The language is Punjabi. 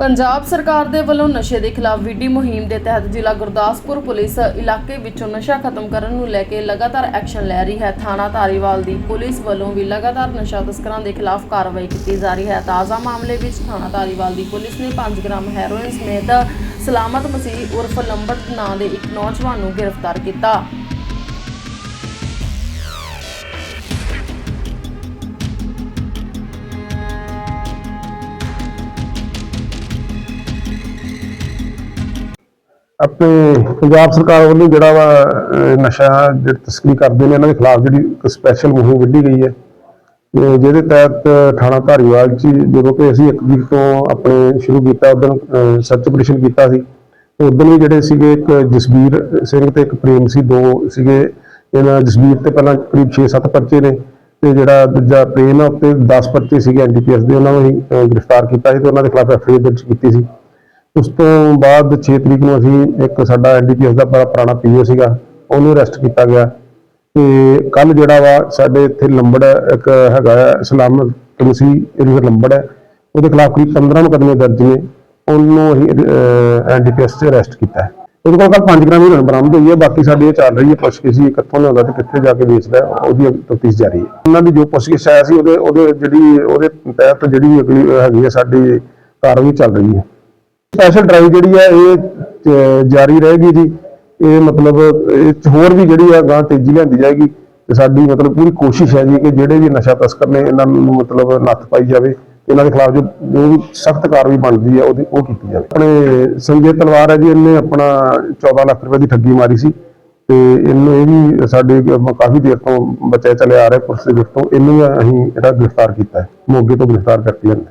ਪੰਜਾਬ ਸਰਕਾਰ ਦੇ ਵੱਲੋਂ ਨਸ਼ੇ ਦੇ ਖਿਲਾਫ ਵੀਡੀ ਮੁਹਿੰਮ ਦੇ ਤਹਿਤ ਜ਼ਿਲ੍ਹਾ ਗੁਰਦਾਸਪੁਰ ਪੁਲਿਸ ਇਲਾਕੇ ਵਿੱਚੋਂ ਨਸ਼ਾ ਖਤਮ ਕਰਨ ਨੂੰ ਲੈ ਕੇ ਲਗਾਤਾਰ ਐਕਸ਼ਨ ਲੈ ਰਹੀ ਹੈ। ਥਾਣਾ ਧਾਰੀਵਾਲ ਦੀ ਪੁਲਿਸ ਵੱਲੋਂ ਵੀ ਲਗਾਤਾਰ ਨਸ਼ਾ ਤਸਕਰਾਂ ਦੇ ਖਿਲਾਫ ਕਾਰਵਾਈ ਕੀਤੀ ਜਾ ਰਹੀ ਹੈ। ਤਾਜ਼ਾ ਮਾਮਲੇ ਵਿੱਚ ਥਾਣਾ ਧਾਰੀਵਾਲ ਦੀ ਪੁਲਿਸ ਨੇ 5 ਗ੍ਰਾਮ ਹੈਰੋਇਨ ਸਮੇਤ ਸਲਾਮਤ ਮਸੀਹ ਉਰਫ ਲੰਬੜ ਨਾਂ ਦੇ ਇੱਕ ਨੌਜਵਾਨ ਨੂੰ ਗ੍ਰਿਫਤਾਰ ਕੀਤਾ। ਆਪਣੇ ਪੰਜਾਬ ਸਰਕਾਰ ਵੱਲੋਂ ਜਿਹੜਾ ਵਾ ਨਸ਼ਾ ਜਿਹੜੀ ਤਸਕਰੀ ਕਰਦੇ ਨੇ, ਇਹਨਾਂ ਦੇ ਖਿਲਾਫ ਜਿਹੜੀ ਇੱਕ ਸਪੈਸ਼ਲ ਮੁਹਿੰਮ ਵਿੱਢੀ ਗਈ ਹੈ। ਜਿਹਦੇ ਤਹਿਤ ਥਾਣਾ ਧਾਰੀਵਾਲ ਚ ਜਦੋਂ ਕਿ ਅਸੀਂ ਇੱਕ ਵੀਕ ਤੋਂ ਆਪਣੇ ਸ਼ੁਰੂ ਕੀਤਾ ਉਦੋਂ ਸਰਚ ਆਪਰੇਸ਼ਨ ਕੀਤਾ ਸੀ। ਉਦੋਂ ਵੀ ਜਿਹੜੇ ਸੀਗੇ ਇੱਕ ਜਸਬੀਰ ਸਿੰਘ ਤੇ ਇੱਕ ਪ੍ਰੇਮ ਸੀ, ਦੋ ਸੀਗੇ। ਇਹਨਾਂ ਜਸਬੀਰ ਤੇ ਪਹਿਲਾਂ ਕਰੀਬ 6-7 ਪਰਚੇ ਨੇ ਤੇ ਜਿਹੜਾ ਦੂਜਾ ਪ੍ਰੇਮ ਆ, ਉੱਤੇ 10 ਪਰਚੇ ਸੀਗੇ ਐਨਡੀਪੀਐਸ ਦੇ, ਉਹਨਾਂ ਨੂੰ ਅਸੀਂ ਗ੍ਰਿਫਤਾਰ ਕੀਤਾ ਸੀ ਤੇ ਉਹਨਾਂ ਦੇ ਖਿਲਾਫ ਐਫਆਈਆਰ ਦਰਜ ਕੀਤੀ ਸੀ। ਉਸ ਤੋਂ ਬਾਅਦ 6 ਤਰੀਕ ਨੂੰ ਅਸੀਂ ਇੱਕ ਸਾਡਾ ਐਨਡੀਪੀਐਸ ਦਾ ਬੜਾ ਪੁਰਾਣਾ ਪੀਓ ਸੀਗਾ, ਉਹਨੂੰ ਅਰੈਸਟ ਕੀਤਾ ਗਿਆ। ਤੇ ਕੱਲ ਜਿਹੜਾ ਵਾ ਸਾਡੇ ਇੱਥੇ ਲੰਬੜ ਇੱਕ ਹੈਗਾ ਹੈ ਸਲਾਮਤ ਕਮਸੀ ਇਹਦੇ ਲੰਬੜ ਹੈ। ਉਹਦੇ ਖਿਲਾਫ ਕਰੀਬ 15 ਮੁਕੱਦਮੇ ਦਰਜ ਨੇ, ਉਹਨੂੰ ਅਸੀਂ ਐਨਡੀਪੀਐਸ ਤੇ ਅਰੈਸਟ ਕੀਤਾ ਉਹਦੇ ਕੋਲ ਕੱਲ 5 ਗ੍ਰਾਮ ਹੀਰੋਇਨ ਬਰਾਮਦ ਹੋਈ ਹੈ, ਬਾਕੀ ਸਾਡੀ ਇਹ ਚੱਲ ਰਹੀ ਹੈ ਪੁੱਛਗਿੱਛ ਜੀ ਕਿੱਥੋਂ ਲਿਆਉਂਦਾ ਤੇ ਕਿੱਥੇ ਜਾ ਕੇ ਵੇਚਦਾ ਉਹਦੀ ਤਫਤੀਸ਼ ਜਾਰੀ ਹੈ। ਉਹਨਾਂ ਦੀ ਜੋ ਪੁੱਛਗਿੱਛ ਆਇਆ ਸੀ, ਉਹਦੇ ਉਹਦੇ ਜਿਹੜੀ ਉਹਦੇ ਤਹਿਤ ਜਿਹੜੀ ਅਗਲੀ ਹੈਗੀ ਹੈ, ਸਾਡੀ ਕਾਰਵਾਈ ਚੱਲ ਰਹੀ ਹੈ। ਸਪੈਸ਼ਲ ਡਰਾਈਵ ਜਿਹੜੀ ਹੈ ਇਹ ਜਾਰੀ ਰਹੇਗੀ ਜੀ। ਇਹ ਮਤਲਬ, ਇਹ ਹੋਰ ਵੀ ਜਿਹੜੀ ਆ ਗਾਂ ਤੇਜ਼ੀ ਲਿਆਂਦੀ ਜਾਏਗੀ। ਤੇ ਸਾਡੀ ਮਤਲਬ ਪੂਰੀ ਕੋਸ਼ਿਸ਼ ਹੈ ਜੀ ਕਿ ਜਿਹੜੇ ਵੀ ਨਸ਼ਾ ਤਸਕਰ ਨੇ, ਇਹਨਾਂ ਨੂੰ ਮਤਲਬ ਨੱਥ ਪਾਈ ਜਾਵੇ। ਇਹਨਾਂ ਦੇ ਖਿਲਾਫ ਜੋ ਜੋ ਵੀ ਸਖਤ ਕਾਰਵਾਈ ਬਣਦੀ ਹੈ ਉਹਦੀ, ਉਹ ਕੀਤੀ ਜਾਵੇ। ਆਪਣੇ ਸੰਜੇ ਤਲਵਾਰ ਹੈ ਜੀ, ਇਹਨੇ ਆਪਣਾ 14 ਲੱਖ ਰੁਪਏ ਦੀ ਠੱਗੀ ਮਾਰੀ ਸੀ। ਤੇ ਇਹਨੂੰ ਇਹ ਵੀ ਸਾਡੇ ਕਾਫੀ ਦੇਰ ਤੋਂ ਬਚਿਆ ਚਲੇ ਆ ਰਿਹਾ ਪੁਲਿਸ ਦੇ ਵਿੱਚ ਇਹਨੂੰ ਅਸੀਂ ਜਿਹੜਾ ਗ੍ਰਿਫਤਾਰ ਕੀਤਾ ਹੈ। ਮੋਗੇ ਤੋਂ ਗ੍ਰਿਫਤਾਰ ਕਰਕੇ ਲਿਆਂਦਾ